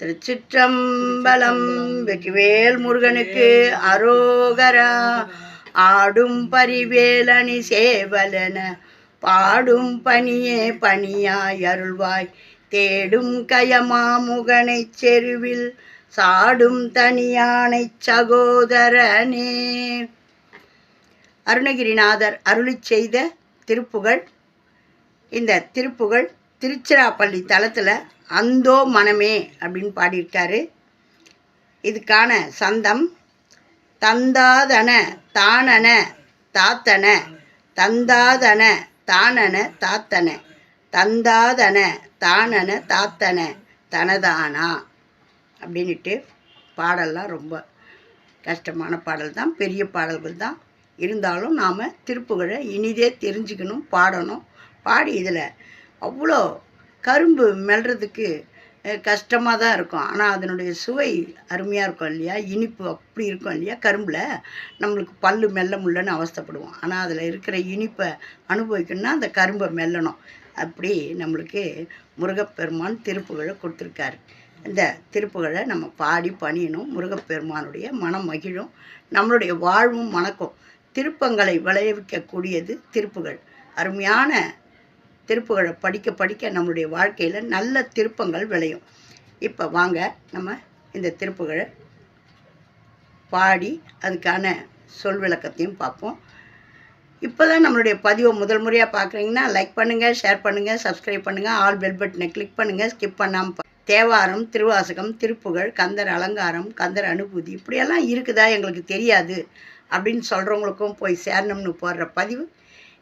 திருச்சிற்றம்பலம் வெற்றிவேல் முருகனுக்கு அரோகரா. ஆடும் பரிவேலணி சேவலன பாடும் பணியே பணியாய் அருள்வாய். தேடும் கயமாமுகனை செருவில் சாடும் தனியானைச் சகோதரனே. அருணகிரிநாதர் அருளி செய்த திருப்புகழ் இந்த திருப்புகழ் திருச்சிராப்பள்ளி தளத்தில் அந்தோ மனமே அப்படின்னு பாடியிருக்காரு. இதுக்கான சந்தம் தந்தாதன தானன தாத்தன தந்தாதன தானன தாத்தன தந்தாதன தானன தாத்தன தனதானா அப்படின்ட்டு பாடல்லாம் ரொம்ப கஷ்டமான பாடல் தான் பெரிய பாடல்கள் தான். இருந்தாலும் நாம் திருப்புகழை இனிதே தெரிஞ்சுக்கணும் பாடணும். பாடி இதில் அவ்வளோ கரும்பு மெல்றதுக்கு கஷ்டமாக தான் இருக்கும். ஆனால் அதனுடைய சுவை அருமையாக இருக்கும் இல்லையா? இனிப்பு அப்படி இருக்கும் இல்லையா? கரும்பில் நம்மளுக்கு பல்லு மெல்ல முடியலன்னு அவஸ்தைப்படுவோம். ஆனால் அதில் இருக்கிற இனிப்பை அனுபவிக்கணும்னா அந்த கரும்பை மெல்லணும். அப்படி நம்மளுக்கு முருகப்பெருமான் திருப்புகழை கொடுத்துருக்காரு. இந்த திருப்புகழை நம்ம பாடி பணியணும். முருகப்பெருமானுடைய மனம் மகிழும். நம்மளுடைய வாழ்வும் மணக்கும். திருப்பங்களை விளைவிக்கக்கூடியது திருப்புகள் அருமையான திருப்புகழை படிக்க படிக்க நம்மளுடைய வாழ்க்கையில் நல்ல திருப்பங்கள் விளையும். இப்போ வாங்க நம்ம இந்த திருப்புகழை பாடி அதுக்கான சொல் விளக்கத்தையும் பார்ப்போம். இப்போ தான் நம்மளுடைய பதிவை முதல் முறையாக பார்க்குறீங்கன்னா லைக் பண்ணுங்கள் ஷேர் பண்ணுங்கள் சப்ஸ்கிரைப் பண்ணுங்கள் ஆல் பெல் பட்டனை கிளிக் பண்ணுங்கள் ஸ்கிப் பண்ணாமல் தேவாரம் திருவாசகம் திருப்புகழ் கந்தர் அலங்காரம் கந்தர் அனுபூதி இப்படியெல்லாம் இருக்குதா எங்களுக்கு தெரியாது அப்படின்னு சொல்கிறவங்களுக்கும் போய் சேரணும்னு போடுற பதிவு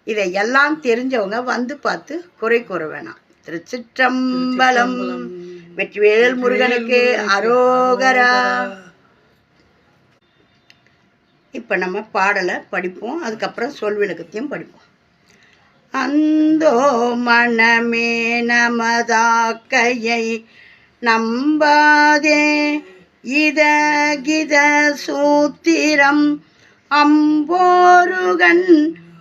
இதை எல்லாம் தெரிஞ்சவங்க வந்து பார்த்து குறை கூற வேணாம். திருச்சிற்றம்பலம் வெற்றிவேல் முருகனுக்கு அரோகரா. இப்போ நம்ம பாடலை படிப்போம். அதுக்கப்புறம் சொல் விளக்கத்தையும் படிப்போம். அந்தோ மனமே நமதாக்கையை நம்பாதே. இத கித சூத்திரம் அம்போருகன்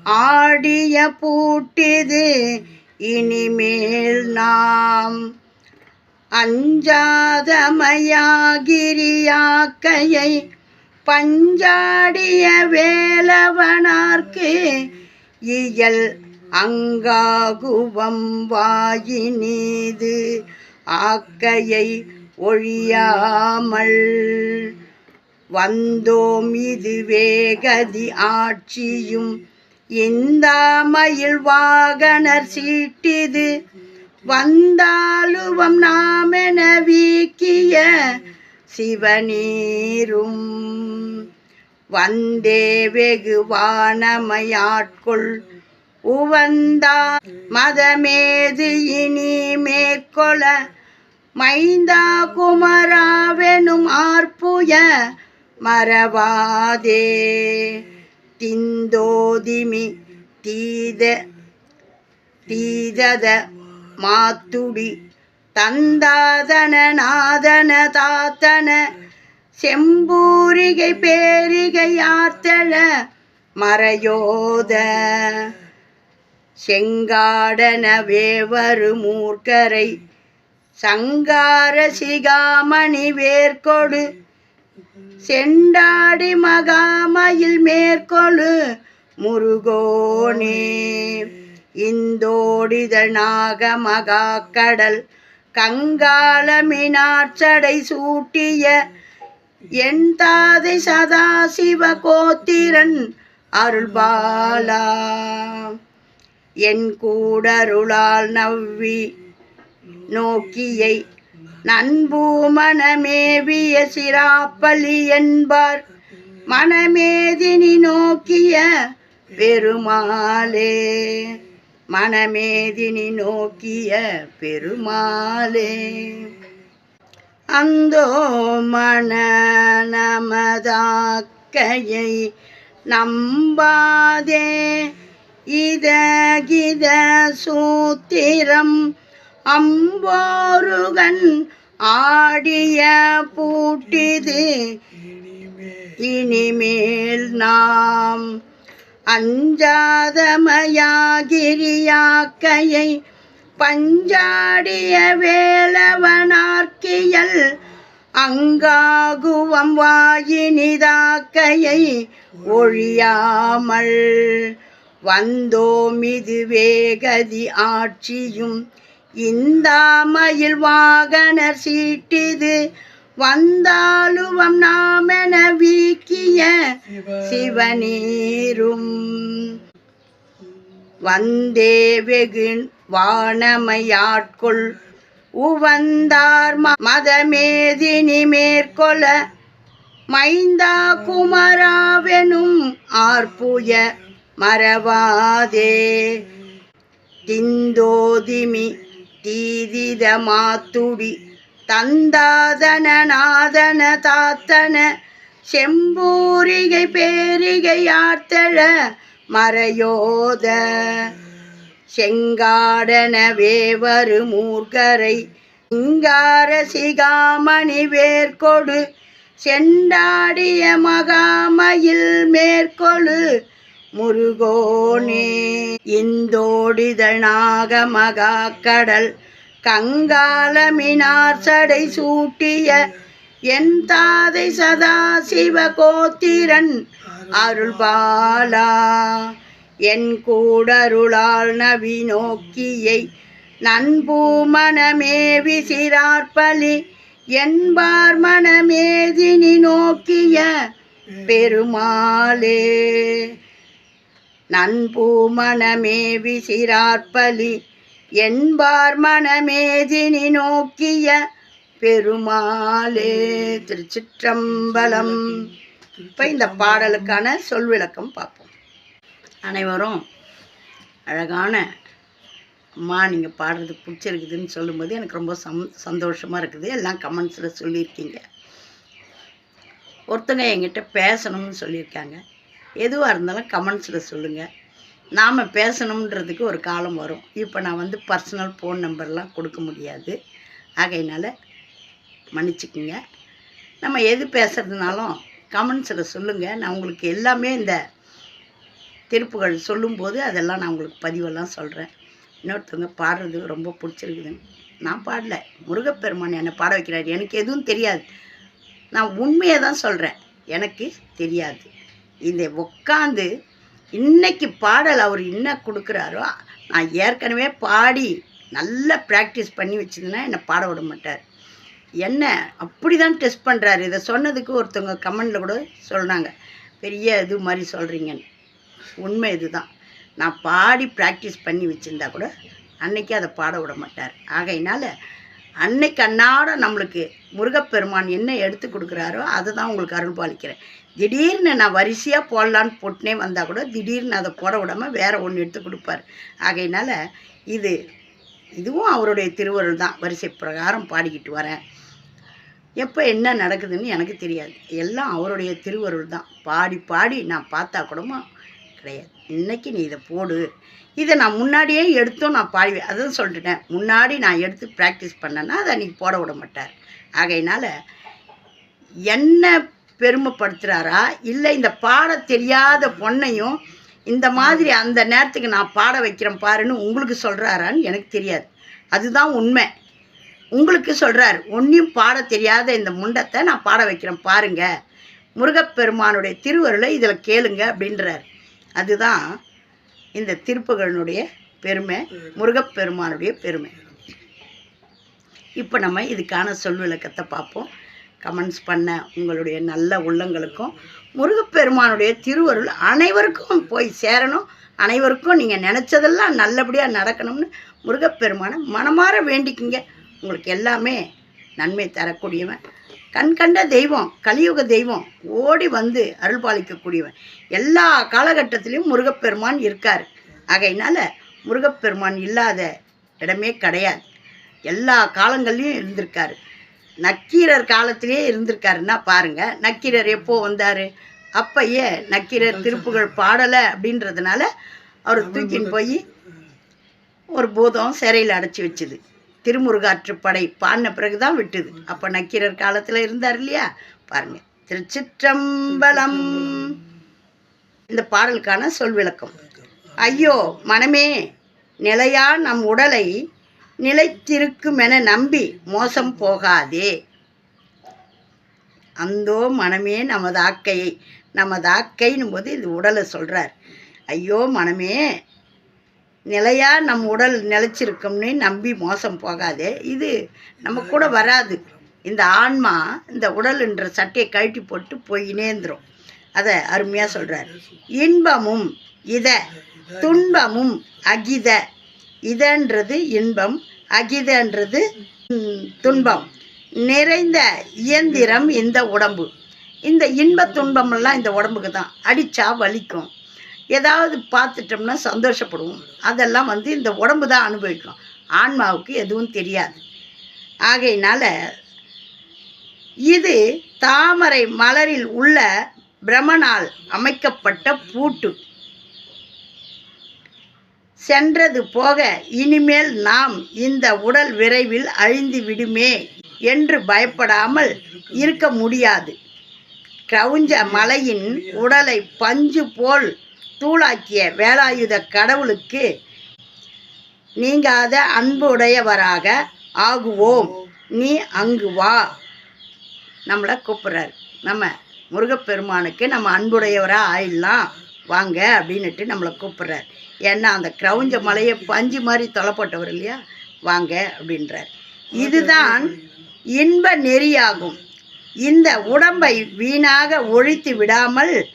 ஆடிய பூட்டிது இனிமேல் நாம் அஞ்சாதமயாகிரியாக்கையை பஞ்சாடிய வேலவனார்க்கு இயல் அங்காகுவம் வாயினீது ஆக்கையை ஒழியாமல் வந்தோம். இது வேகதி ஆட்சியும் இந்தாமையில் வாகனர் சீட்டிது? வந்தாலுவம் நாமென வீக்கிய சிவநீரும். வந்தே வெகு வானமையாட்கொள். உவந்தா மதமேது இனி மேற்கொள. மைந்தா குமராவெனும் ஆர்ப்புய மறவாதே. திந்தோதிமி தீத தீதத மாத்துடி தந்தாதன நாதன தாத்தன செம்பூரிகை பேரிகை ஆர்த்தழ மறையோத செங்காடன வேவரு மூர்க்கரை சங்கார சிகாமணி வேர்கொடு செண்டாடி மகாமயில் மேற்கொழு முருகோனே. இந்தோடிதனாக மகாக்கடல் கங்காளமினாட்சடை சூட்டிய என் தாதை சதாசிவ கோத்திரன் அருள்பாலா. என் கூடருளால் நவ்வி நோக்கியை நண்பூ மனமேவிய சிராப்பலி என்பார். மனமேதினி நோக்கிய பெருமாளே. மனமேதினி நோக்கிய பெருமாளே. அந்தோ மன நமதாக்கையை நம்பாதே. இதகித சூத்திரம் அம்போருகன் ஆடிய பூட்டிது. இனிமேல் நாம் அஞ்சாதமயாகிரியாக்கையை பஞ்சாடிய வேலவனார்க்கியல் அங்காகுவம் வாயினிதாக்கையை ஒழியாமல் வந்தோம். இது வேகதி ஆட்சியும் இந்தாமையில் வாகனர் சீட்டிது வந்தாலுவம் நாமென வீக்கிய சிவநீரும். வந்தே வெகு வானமையாட்கொள் உவந்தார் மதமேதினி மேற்கொள்ள மைந்தா குமராவெனும் ஆர்புய மறவாதே. திந்தோதிமி தீதித மாத்துடி தந்தாதன நாதன தாத்தன செம்பூரிகை பேரிகை ஆர்த்தழ மறையோத செங்காடன வேவரு மூர்கரை சிங்கார சிகாமணி வேர்கொடு செண்டாடிய மகாமையில் மேற்கொழு முருகோனே இந்தோடிதனாக மகா கடல் கங்காலமினார் சடை சூட்டிய என் தாதை சதா சிவ கோத்திரன் அருள்பாலா. என் கூடருளால் நவி நோக்கியை நண்பூமனமே விசிரார்பலி என்பார் மனமேதினி நோக்கிய பெருமாளே. நண்பூமனமே விசிரார்பலி என்பார் மனமேதினி நோக்கிய பெருமாளே. திருச்சிற்றம்பலம். இப்போ இந்த பாடலுக்கான சொல் விளக்கம் பார்ப்போம். அனைவரும் அழகான அம்மா நீங்கள் பாடுறது பிடிச்சிருக்குதுன்னு சொல்லும்போது எனக்கு ரொம்ப சம் சந்தோஷமாக இருக்குது. எல்லாம் கமெண்ட்ஸில் சொல்லியிருக்கீங்க. ஒருத்தங்க என்கிட்ட பேசணும்னு சொல்லியிருக்காங்க. எதுவாக இருந்தாலும் கமெண்ட்ஸில் சொல்லுங்கள் நாம் பேசணுன்றதுக்கு ஒரு காலம் வரும். இப்போ நான் வந்து பர்சனல் ஃபோன் நம்பர்லாம் கொடுக்க முடியாது. ஆகையினால மன்னிச்சுக்குங்க. நம்ம எது பேசுகிறதுனாலும் கமெண்ட்ஸில் சொல்லுங்கள் நான் உங்களுக்கு எல்லாமே இந்த திருப்புகள் சொல்லும்போது அதெல்லாம் நான் உங்களுக்கு பதிவெல்லாம் சொல்கிறேன் இன்னொருத்தவங்க பாடுறது ரொம்ப பிடிச்சிருக்குதுன்னு நான் பாடல. முருகப்பெருமான் என்னை பாட வைக்கிறார். எனக்கு எதுவும் தெரியாது. நான் உண்மையை தான் சொல்கிறேன் எனக்கு தெரியாது. இந்த உட்காந்து இன்னைக்கு பாடல் அவர் என்ன கொடுக்குறாரோ நான் ஏற்கனவே பாடி நல்லா ப்ராக்டிஸ் பண்ணி வச்சிருந்தேன்னா என்னை பாட விட மாட்டார். என்ன அப்படி தான் டெஸ்ட் பண்ணுறாரு இதை சொன்னதுக்கு ஒருத்தவங்க கமெண்டில் கூட சொன்னாங்க பெரிய இது மாதிரி சொல்கிறீங்கன்னு உண்மை இதுதான். நான் பாடி ப்ராக்டிஸ் பண்ணி வச்சுருந்தா கூட அன்னைக்கு அதை பாட விட மாட்டார். ஆகையினால அன்னைக்கு அன்னாட நம்மளுக்கு முருகப்பெருமான் என்ன எடுத்து கொடுக்குறாரோ அதை தான் உங்களுக்கு அருள் பாலிக்கிறேன். திடீர்னு நான் வரிசையாக போடலான்னு போட்டுனே வந்தால் கூட திடீர்னு அதை போட விடாமல் வேறு ஒன்று எடுத்து கொடுப்பார். ஆகையினால இது இதுவும் அவருடைய திருவருள் தான். வரிசை பிரகாரம் பாடிக்கிட்டு வரேன். எப்போ என்ன நடக்குதுன்னு எனக்கு தெரியாது. எல்லாம் அவருடைய திருவருள் தான். பாடி பாடி நான் பார்த்தா கூடமா கிடையாது இன்றைக்கி நீ இதை போடு. இதை நான் முன்னாடியே எடுத்தும் நான் பாடுவேன் அதுவும் சொல்லிட்டேன். முன்னாடி நான் எடுத்து ப்ராக்டிஸ் பண்ணேன்னா அதை அன்றைக்கி போட விட மாட்டார். ஆகையினால் என்ன பெருமைப்படுத்துகிறாரா இல்லை இந்த பாட தெரியாத பொண்ணையும் இந்த மாதிரி அந்த நேரத்துக்கு நான் பாட வைக்கிறேன் பாருன்னு உங்களுக்கு சொல்கிறாரான்னு எனக்கு தெரியாது. அதுதான் உண்மை. உங்களுக்கு சொல்கிறார் ஒன்றையும் பாட தெரியாத இந்த முண்டத்தை நான் பாட வைக்கிறேன் பாருங்க. முருகப்பெருமானுடைய திருவருளை இதில் கேளுங்க அப்படின்றார். அதுதான் இந்த திருப்புகளினுடைய பெருமை முருகப்பெருமானுடைய பெருமை. இப்போ நம்ம இதுக்கான சொல் விளக்கத்தை பார்ப்போம். கமெண்ட்ஸ் பண்ண உங்களுடைய நல்ல உள்ளங்களுக்கும் முருகப்பெருமானுடைய திருவருள் அனைவருக்கும் போய் சேரணும். அனைவருக்கும் நீங்கள் நினச்சதெல்லாம் நல்லபடியாக நடக்கணும்னு முருகப்பெருமானை மனமார வேண்டிக்கிங்க. உங்களுக்கு எல்லாமே நன்மை தரக்கூடியவன். கண் கண்ட தெய்வம் கலியுக தெய்வம் ஓடி வந்து அருள் பாலிக்கக்கூடியவன். எல்லா காலகட்டத்திலையும் முருகப்பெருமான் இருக்கார். ஆகையினால முருகப்பெருமான் இல்லாத இடமே கிடையாது. எல்லா காலங்கள்லையும் இருந்திருக்காரு. நக்கீரர் காலத்திலேயே இருந்திருக்காருன்னா பாருங்கள் நக்கீரர் எப்போ வந்தார்? அப்பயே நக்கீரர் திருப்புகழ் பாடலை அப்படின்றதுனால அவர் தூக்கின்னு போய் ஒரு பூதம் சிறையில் அடைச்சி வச்சுது. திருமுருகாற்றுப்படை பாடின பிறகு தான் விட்டுது. அப்போ நக்கீரர் காலத்தில் இருந்தார் இல்லையா? பாருங்க. திருச்சிற்றம்பலம். இந்த பாடலுக்கான சொல் விளக்கம். ஐயோ மனமே நிலையா நம் உடலை நிலைத்திருக்குமென நம்பி மோசம் போகாதே. அந்தோ மனமே நமது ஆக்கையை நமது ஆக்கைன்னும் போது இது உடலை சொல்கிறார் ஐயோ மனமே நிலையாக நம் உடல் நிலைச்சிருக்கும்னு நம்பி மோசம் போகாதே. இது நம்ம கூட வராது. இந்த ஆன்மா இந்த உடல்ன்ற சட்டையை கழட்டி போட்டு போய் இணைந்துரும். அதை அருமையாக சொல்கிறார் இன்பமும் இத துன்பமும் அகித. இதன்றது இன்பம் அகிதன்றது துன்பம். நிறைந்த இயந்திரம் இந்த உடம்பு. இந்த இன்ப துன்பமெல்லாம் இந்த உடம்புக்கு தான் அடித்தா வலிக்கும். ஏதாவது பார்த்துட்டோம்னா சந்தோஷப்படுவோம். அதெல்லாம் வந்து இந்த உடம்பு தான் அனுபவிக்கும். ஆன்மாவுக்கு எதுவும் தெரியாது. ஆகையினால் இது தாமரை மலரில் உள்ள பிரமனால் அமைக்கப்பட்ட பூட்டு. சென்றது போக இனிமேல் நாம் இந்த உடல் விரைவில் அழிந்து விடுமே என்று பயப்படாமல் இருக்க முடியாது. கிரவுஞ்ச மலையின் உடலை பஞ்சு போல் தூளாக்கிய வேலாயுத கடவுளுக்கு நீங்காத அன்புடையவராக ஆகுவோம். நீ அங்கு வா. நம்மளை கூப்பிட்றாரு. நம்ம முருகப்பெருமானுக்கு நம்ம அன்புடையவராக ஆயிடலாம். வாங்க அப்படின்னுட்டு நம்மளை கூப்பிட்றாரு. ஏன்னா அந்த கிரவுஞ்ச மலையை பஞ்சு மாதிரி தொலைப்பட்டவர் இல்லையா? வாங்க அப்படின்றார். இதுதான் இன்ப நெறியாகும். இந்த உடம்பை வீணாக ஒழித்து விடாமல்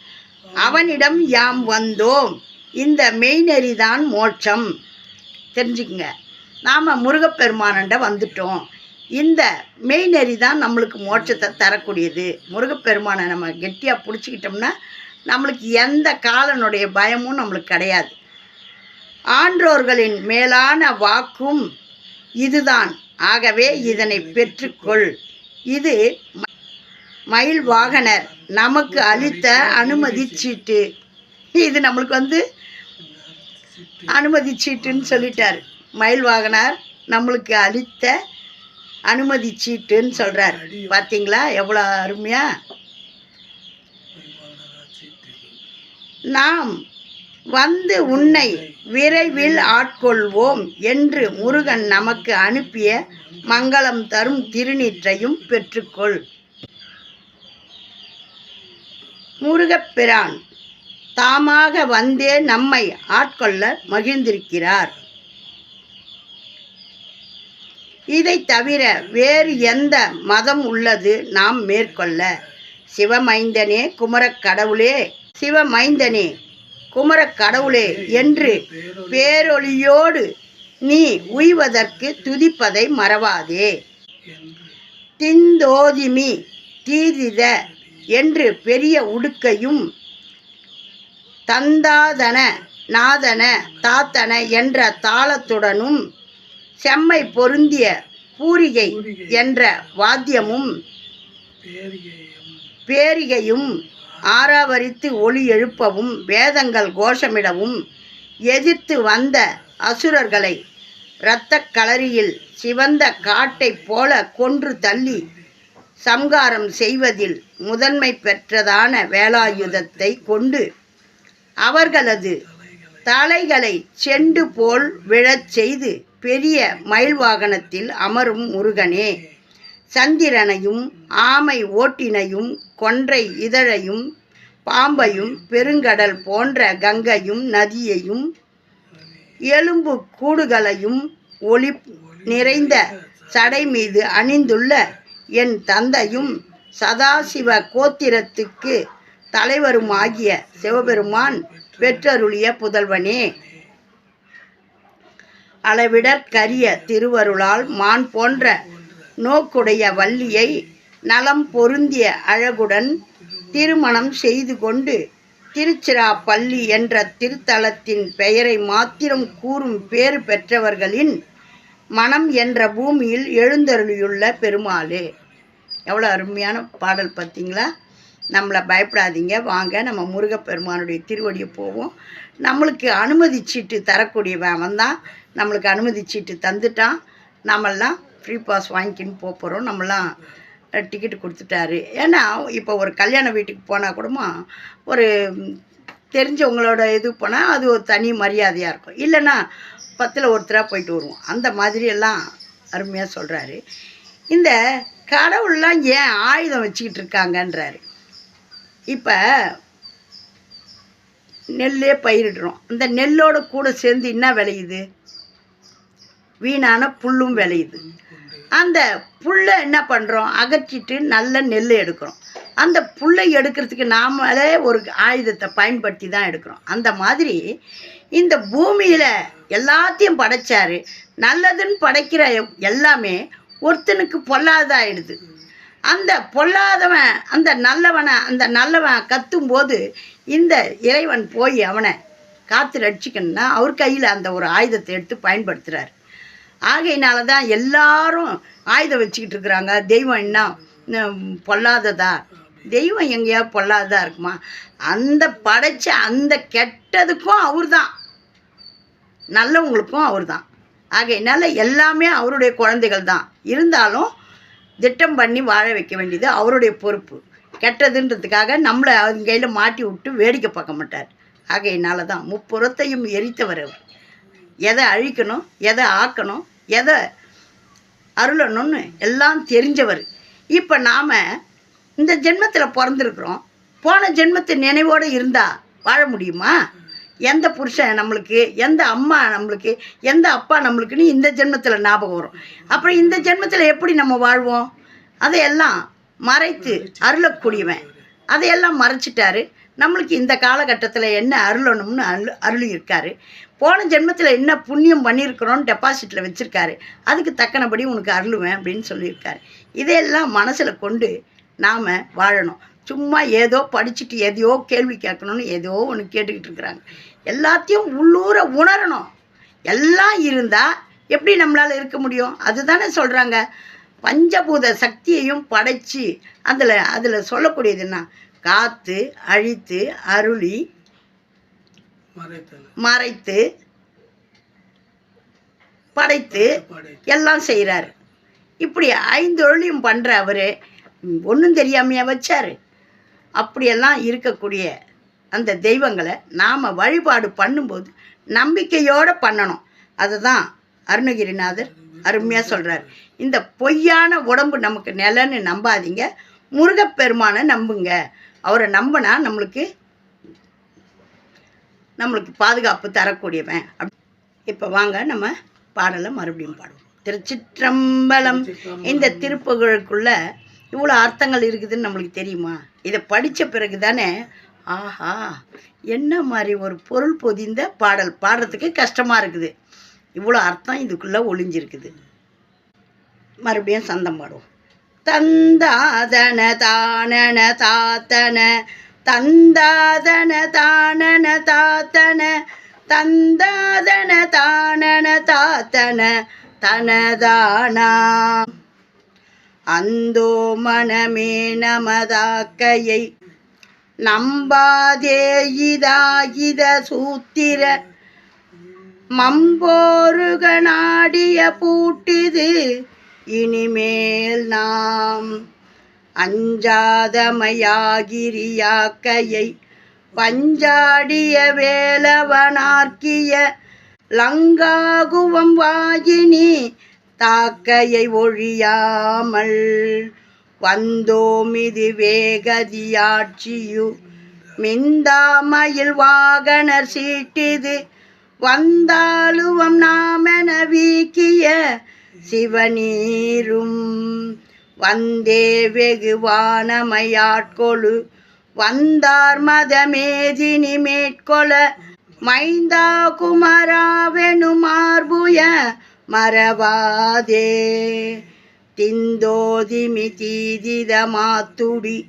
அவனிடம் யாம் வந்தோம். இந்த மெய்நெறிதான் மோட்சம். தெரிஞ்சுக்குங்க. நாம் முருகப்பெருமானண்ட வந்துட்டோம். இந்த மெய்நெறி தான் நம்மளுக்கு மோட்சத்தை தரக்கூடியது. முருகப்பெருமானை நம்ம கெட்டியாக பிடிச்சிக்கிட்டோம்னா நம்மளுக்கு எந்த காலனுடைய பயமும் நம்மளுக்கு கிடையாது. ஆன்றோர்களின் மேலான வாக்கும் இதுதான். ஆகவே இதனை பெற்றுக்கொள். இது ம- மயில் வாகனர் நமக்கு அளித்த அனுமதி சீட்டு. இது நம்மளுக்கு வந்து அனுமதி சீட்டுன்னு சொல்லிட்டார். மயில் வாகனார் நம்மளுக்கு அளித்த அனுமதி சீட்டுன்னு சொல்கிறார் பார்த்தீங்களா எவ்வளோ அருமையாக நாம் வந்து உன்னை விரைவில் ஆட்கொள்வோம் என்று முருகன் நமக்கு அனுப்பிய மங்களம் தரும் திருநீற்றையும் பெற்றுக்கொள். முருகப்பிரான் தாமாக வந்தே நம்மை ஆட்கொள்ள மகிழ்ந்திருக்கிறார். இதை தவிர வேறு எந்த மதம் உள்ளது நாம் மேற்கொள்ள? சிவமைந்தனே குமரக்கடவுளே சிவமைந்தனே குமரக் கடவுளே என்று பேரொளியோடு நீ உய்வதற்கு துதிப்பதை மறவாதே. திந்தோதிமி தீதித என்று பெரிய உடுக்கையும் தந்தாதன நாதன தாத்தன என்ற தாளத்துடனும் செம்மை பொருந்திய பூரிகை என்ற வாத்தியமும் பேரிகையும் ஆராவரித்து ஒளி எழுப்பவும் வேதங்கள் கோஷமிடவும் எதிர்த்து வந்த அசுரர்களை இரத்தக் களரியில் சிவந்த காட்டைப் போல கொன்று தள்ளி சம்காரம் செய்வதில் முதன்மை பெற்றதான வேலாயுதத்தை கொண்டு அவர்களது தலைகளை செண்டு போல் விழச் செய்து பெரிய மயில் வாகனத்தில் அமரும் முருகனே சந்திரனையும் ஆமை ஓட்டினையும் கொன்றை இதழையும் பாம்பையும் பெருங்கடல் போன்ற கங்கையும் நதியையும் எலும்பு கூடுகளையும் ஒளி நிறைந்த சடை மீது அணிந்துள்ள என் தந்தையும் சதாசிவ கோத்திரத்துக்கு தலைவருமாகிய சிவபெருமான் பெற்றருளிய புதல்வனே. அளவிடற்கரிய திருவருளால் மான் போன்ற நோக்குடைய வள்ளியை நலம் பொருந்திய அழகுடன் திருமணம் செய்து கொண்டு திருச்சிராப்பள்ளி என்ற திருத்தலத்தின் பெயரை மாத்திரம் கூறும் பேறு பெற்றவர்களின் மனம் என்ற பூமியில் எழுந்தருளியுள்ள பெருமாளே. எவ்வளோ அருமையான பாடல் பார்த்தீங்களா? நம்மளை பயப்படாதீங்க. வாங்க நம்ம முருகப்பெருமானுடைய திருவடியை போவோம். நம்மளுக்கு அனுமதி சீட்டு தரக்கூடியவன் தான். நம்மளுக்கு அனுமதி சீட்டு தந்துட்டான். நம்மெல்லாம் ஃப்ரீ பாஸ் வாங்கிக்கின்னு போக போகிறோம் நம்மளாம் டிக்கெட்டு கொடுத்துட்டாரு. ஏன்னா இப்போ ஒரு கல்யாண வீட்டுக்கு போனால் கூடமா ஒரு தெரிஞ்சவங்களோட இது போனால் அது ஒரு தனி மரியாதையாக இருக்கும். இல்லைன்னா பத்தில் ஒருத்தராக போயிட்டு வருவோம். அந்த மாதிரியெல்லாம் அருமையாக சொல்கிறாரு இந்த கடவுள்லாம் ஏன் ஆயுதம் வச்சுக்கிட்டு இருக்காங்கன்றாரு. இப்போ நெல்லே பயிரிடுறோம். இந்த நெல்லோட கூட சேர்ந்து என்ன விளையுது? வீணான புல்லும் விளையுது. அந்த புல்லை என்ன பண்ணுறோம் அகற்றிட்டு நல்ல நெல் எடுக்கிறோம். அந்த புல்லை எடுக்கிறதுக்கு நாமளே ஒரு ஆயுதத்தை பயன்படுத்தி தான் எடுக்கிறோம். அந்த மாதிரி இந்த பூமியில் எல்லாத்தையும் படைச்சாரு. நல்லதுன்னு படைக்கிற எல்லாமே ஒருத்தனுக்கு பொல்லாதாயிடுது அந்த பொல்லாதவன் அந்த நல்லவனை அந்த நல்லவன் கத்தும்போது இந்த இறைவன் போய் அவனை காத்து ரட்சிக்கணும்னா அவர் கையில் அந்த ஒரு ஆயுதத்தை எடுத்து பயன்படுத்துகிறார் ஆகையினால தான் எல்லாரும் ஆயுதம் வச்சுக்கிட்டு இருக்கிறாங்க. தெய்வம் என்ன? பொல்லாததா? தெய்வம் எங்கேயா பொல்லாததா இருக்குமா? அந்த படைச்ச அந்த கெட்டதுக்கும் அவர் தான் நல்லவங்களுக்கும் அவர் தான் ஆகையினால எல்லாமே அவருடைய குழந்தைகள் தான் இருந்தாலும் திட்டம் பண்ணி வாழ வைக்க வேண்டியது அவருடைய பொறுப்பு. கெட்டதுன்றதுக்காக நம்மளை அவங்க கையில் மாட்டி விட்டு வேடிக்கை பார்க்க மாட்டார். ஆகையினால தான் முப்புறத்தையும் எரித்தவர் அவர். எதை அழிக்கணும் எதை ஆக்கணும் எதை அருளணும்னு எல்லாம் தெரிஞ்சவர். இப்போ நாம் இந்த ஜென்மத்தில் பிறந்திருக்கிறோம். போன ஜென்மத்து நினைவோடு இருந்தால் வாழ முடியுமா? எந்த புருஷன் நம்மளுக்கு எந்த அம்மா நம்மளுக்கு எந்த அப்பா நம்மளுக்குன்னு இந்த ஜென்மத்தில் ஞாபகம் வரும். அப்புறம் இந்த ஜென்மத்தில் எப்படி நம்ம வாழ்வோம்? அதையெல்லாம் மறைத்து அருளக்கூடியவன். அதையெல்லாம் மறைச்சிட்டாரு. நம்மளுக்கு இந்த காலகட்டத்தில் என்ன அருளணும்னு அருள் அருள் இருக்காரு போன ஜென்மத்தில் என்ன புண்ணியம் பண்ணியிருக்கிறோன்னு டெபாசிட்டில் வச்சுருக்காரு. அதுக்கு தக்கனபடி உனக்கு அருளுவேன் அப்படின்னு சொல்லியிருக்காரு. இதையெல்லாம் மனசில் கொண்டு நாம் வாழணும். சும்மா ஏதோ படிச்சுட்டு எதையோ கேள்வி கேட்கணும்னு ஏதோ ஒன்று கேட்டுக்கிட்டு இருக்கிறாங்க. எல்லாத்தையும் உள்ளூர உணரணும். எல்லாம் இருந்தால் எப்படி நம்மளால் இருக்க முடியும்? அதுதானே சொல்கிறாங்க பஞ்சபூத சக்தியையும் படைச்சு அதில் அதில் சொல்லக்கூடியது என்ன? காத்து அழித்து அருளி மறைத்து படைத்து எல்லாம் செய்கிறாரு இப்படி ஐந்து தொழிலையும் பண்ணுற அவர் ஒன்றும் தெரியாமையா வச்சார். அப்படியெல்லாம் இருக்கக்கூடிய அந்த தெய்வங்களை நாம் வழிபாடு பண்ணும்போது நம்பிக்கையோடு பண்ணணும். அதுதான் அருணகிரிநாதர் அருமையாக சொல்கிறார் இந்த பொய்யான உடம்பு நமக்கு நிலன்னு நம்பாதீங்க. முருகப்பெருமானை நம்புங்க. அவரை நம்பினா நம்மளுக்கு நம்மளுக்கு பாதுகாப்பு தரக்கூடியவன். அப் இப்போ வாங்க நம்ம பாடலை மறுபடியும் பாடுவோம். திருச்சிற்றம்பலம். இந்த திருப்புகழுக்குள்ள இவ்வளோ அர்த்தங்கள் இருக்குதுன்னு நம்மளுக்கு தெரியுமா? இதை படித்த பிறகு தானே ஆஹா என்ன மாதிரி ஒரு பொருள் பொதிந்த பாடல். பாடுறதுக்கு கஷ்டமாக இருக்குது. இவ்வளோ அர்த்தம் இதுக்குள்ளே ஒளிஞ்சிருக்குது. மறுபடியும் சந்தம் பாடுவோம். தந்தாதன தானன தாத்தன தந்தாதன தானன தாத்தன தந்தாதன தானன தாத்தன தனதானா? அந்தோ மனமே நமதாக்கையை நம்பாதே இதாகித சூத்திர மம்போருக நாடிய பூட்டிது இனிமேல் நாம் அஞ்சாதமையாகிரியாக்கையை பஞ்சாடிய வேலவனார்க்கிய லங்காகுவம் வாயினி தாக்கையை ஒழியாமல் வந்தோமிது வேகதியாட்சியு. மிந்தாமையில் வாகனர் சீட்டிது வந்தாலுவம் நாமென வீக்கிய சிவநீரும் வந்தே வெகுவானமையாட்கொழு வந்தார் மதமேதினி மேற்கொள. மைந்தா குமராவெனு மார்புய மறவாதே. திந்தோதிமி தீதித மாத்துடி.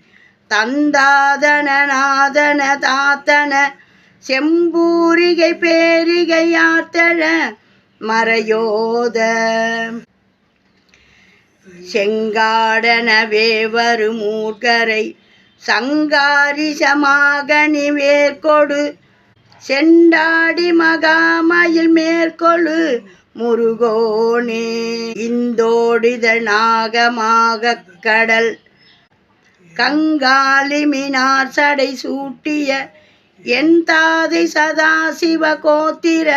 தந்தாதன நாதன தாத்தன. செம்பூரிகை பேரிகை யாத்தழ மறையோத. செங்காடனவே வரும் மூர்க்கரை சங்காரிசமாகனி வேர்கொடு செண்டாடி மகாமயில் மேற்கொழு முருகோனே. இந்தோடிதழ் நாகமாக கடல் கங்காலி மினார் சடை சூட்டிய என் தாதை சதாசிவ கோத்திர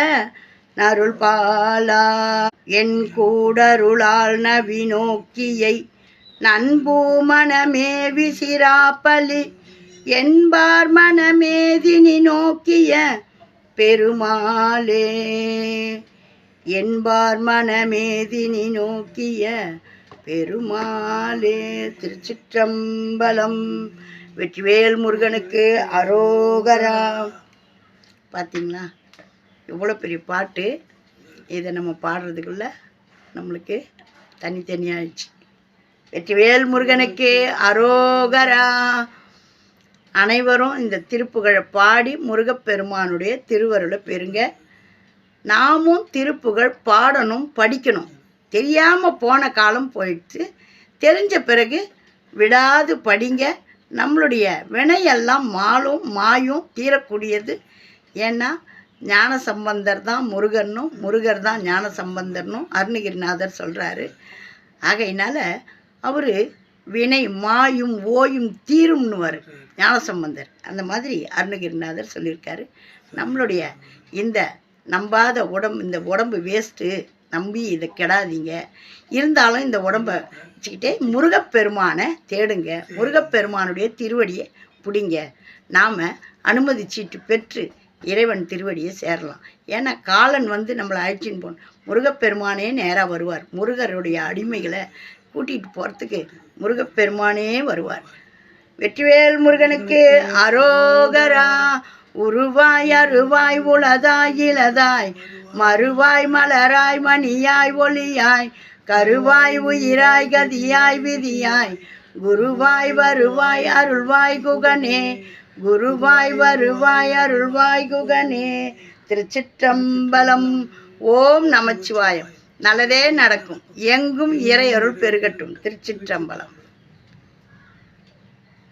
நருள் பாலா என் கூடருளால் நவி நோக்கியை நண்பூ மனமே விசிராப்பலி என்பார் மனமேதினி நோக்கிய பெருமாளே. என்பார் மனமேதினி நோக்கிய பெருமாளே. திருச்சிற்றம்பலம் வெற்றிவேல் முருகனுக்கு அரோகரா. பார்த்தீங்களா எவ்வளோ பெரிய பாட்டு. இதை நம்ம பாடுறதுக்குள்ள நம்மளுக்கு தனித்தனியாகிடுச்சு வெற்றிவேல் முருகனுக்கு அரோகரா. அனைவரும் இந்த திருப்புகழை பாடி முருகப்பெருமானுடைய திருவருளை பெறுங்க. நாமும் திருப்புகழ் பாடணும் படிக்கணும். தெரியாமல் போன காலம் போயிடுச்சு. தெரிஞ்ச பிறகு விடாது படிங்க. நம்மளுடைய வினையெல்லாம் மாலும் மாயும் தீரக்கூடியது. ஏன்னா ஞான சம்பந்தர் தான் முருகனும் முருகர் தான் ஞான சம்பந்தர்னும் அருணகிரிநாதர் சொல்கிறாரு ஆகையினால அவர் வினை மாயும் ஓயும் தீரும்னுவார் ஞானசம்பந்தர். அந்த மாதிரி அருணகிரிநாதர் சொல்லியிருக்காரு. நம்மளுடைய இந்த நம்பாத உடம்பு இந்த உடம்பு வேஸ்ட்டு நம்பி இதை கெடாதீங்க. இருந்தாலும் இந்த உடம்பை வச்சுக்கிட்டே முருகப்பெருமானை தேடுங்க. முருகப்பெருமானுடைய திருவடியை பிடிங்க. நாம் அனுமதி சீட்டு பெற்று இறைவன் திருவடியை சேரலாம். ஏன்னா காலன் வந்து நம்மளை அழைச்சின்னு போகணும் முருகப்பெருமானே நேராக வருவார். முருகருடைய அடிமைகளை கூட்டிகிட்டு போகிறதுக்கு முருகப்பெருமானே வருவார். வெற்றிவேல் முருகனுக்கு அரோகரா உருவாய் அருவாய் உளதாய் இளதாய் மறுவாய் மலராய் மணியாய் ஒளியாய் கருவாய் உயிராய் கதியாய் விதியாய் குருவாய் வருவாய் அருள்வாய் குகனே குருவாய் வருவாய் அருள்வாய் குகனே. திருச்சிற்றம்பலம். ஓம் நமச்சிவாயம். நல்லதே நடக்கும். எங்கும் இறை அருள் பெருகட்டும். திருச்சிற்றம்பலம்.